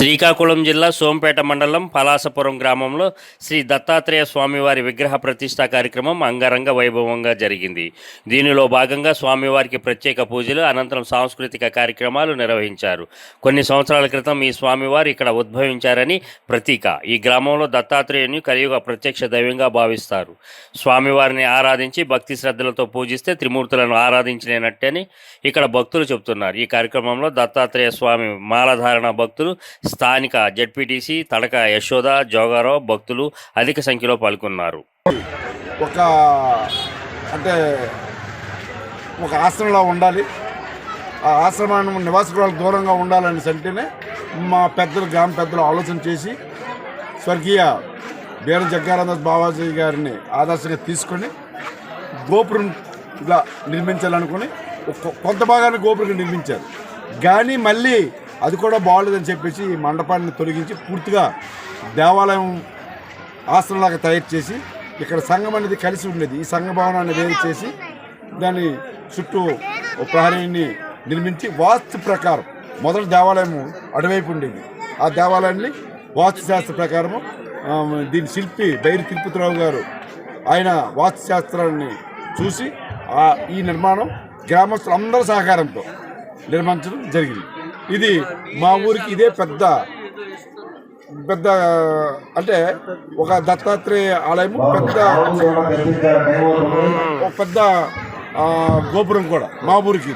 శ్రీకాకుళం జిల్లా సోంపేట మండలం పలాసపురం గ్రామంలో శ్రీ దత్తాత్రేయ స్వామివారి విగ్రహ ప్రతిష్ఠా కార్యక్రమం అంగరంగ వైభవంగా జరిగింది. దీనిలో భాగంగా స్వామివారికి ప్రత్యేక పూజలు అనంతరం సాంస్కృతిక కార్యక్రమాలు నిర్వహించారు. కొన్ని సంవత్సరాల క్రితం ఈ స్వామివారు ఇక్కడ ఉద్భవించారని ప్రతీక. ఈ గ్రామంలో దత్తాత్రేయుని కలియుగ ప్రత్యక్ష దైవంగా భావిస్తారు. స్వామివారిని ఆరాధించి భక్తి శ్రద్ధలతో పూజిస్తే త్రిమూర్తులను ఆరాధించినట్టని ఇక్కడ భక్తులు చెబుతున్నారు. ఈ కార్యక్రమంలో దత్తాత్రేయ స్వామి మాలధారణ భక్తులు స్థానిక జడ్పీటీసీ తడక యశోద జోగారావు భక్తులు అధిక సంఖ్యలో పాల్గొన్నారు. ఒక అంటే ఒక ఆశ్రమంలో ఉండాలి. ఆ ఆశ్రమాన్ని నివాసకులకు దూరంగా ఉండాలని సంటేనే మా పెద్దలు గ్రామ పెద్దలు ఆలోచన చేసి స్వర్గీయ బీర జగ్గారామదాస్ బాబాజీ గారిని ఆదర్శంగా తీసుకొని గోపురంగా నిర్మించాలనుకుని ఒక- కొంత భాగాన్ని గోపురంగా నిర్మించారు. కానీ మళ్ళీ అది కూడా బాగోలేదని చెప్పేసి ఈ మండపాన్ని తొలగించి పూర్తిగా దేవాలయం ఆసనలాగా తయారు చేసి ఇక్కడ సంఘం అనేది కలిసి ఉండేది. ఈ సంఘ భవనాన్ని వేరు చేసి దాని చుట్టూ ప్రహరీని నిర్మించి వాస్తు ప్రకారం మొదటి దేవాలయం అటువైపు ఉండేది. ఆ దేవాలయాన్ని వాస్తుశాస్త్ర ప్రకారము దీని శిల్పి బైరి తిరుపతిరావు గారు ఆయన వాస్తుశాస్త్రాన్ని చూసి ఈ నిర్మాణం గ్రామస్తులందరి సహకారంతో నిర్మించడం జరిగింది. ఇది మా ఊరికి ఇదే పెద్ద పెద్ద అంటే ఒక దత్తాత్రేయ ఆలయం పెద్ద పెద్ద ఆ, గోపురం కూడా మా ఊరికి